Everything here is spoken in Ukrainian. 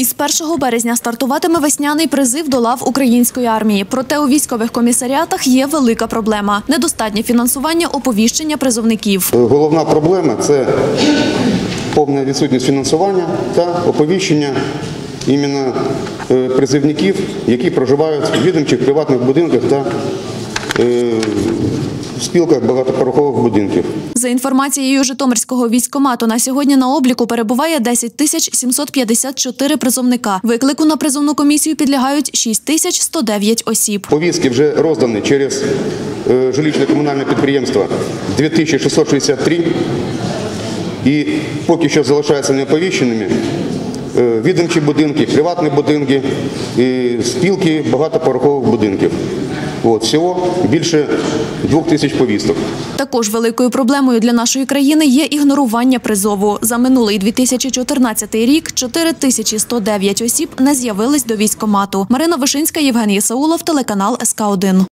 Із 1 березня стартуватиме весняний призив до лав української армії. Проте у військових комісаріатах є велика проблема – недостатнє фінансування оповіщення призовників. Головна проблема це повна відсутність фінансування та оповіщення іменно е, призивників, які проживають в відомчих приватних будинках та е, спілках багатоповерхових будинків. За інформацією Житомирського військкомату, на сьогодні на обліку перебуває 10 тисяч 754 призовника. Виклику на призовну комісію підлягають 6 тисяч 109 осіб. Повістки вже роздані через е, жилищно-комунальне підприємство 2663 і поки що залишаються неоповіщеними е, відомчі будинки, приватні будинки, і спілки багатоповерхових будинків. От, всього більше двох тисяч повісток. Також великою проблемою для нашої країни є ігнорування призову. За минулий 2014 рік 4109 осіб не з'явились до військкомату. Марина Вишинська, Євгеній Саулов, телеканал СК 1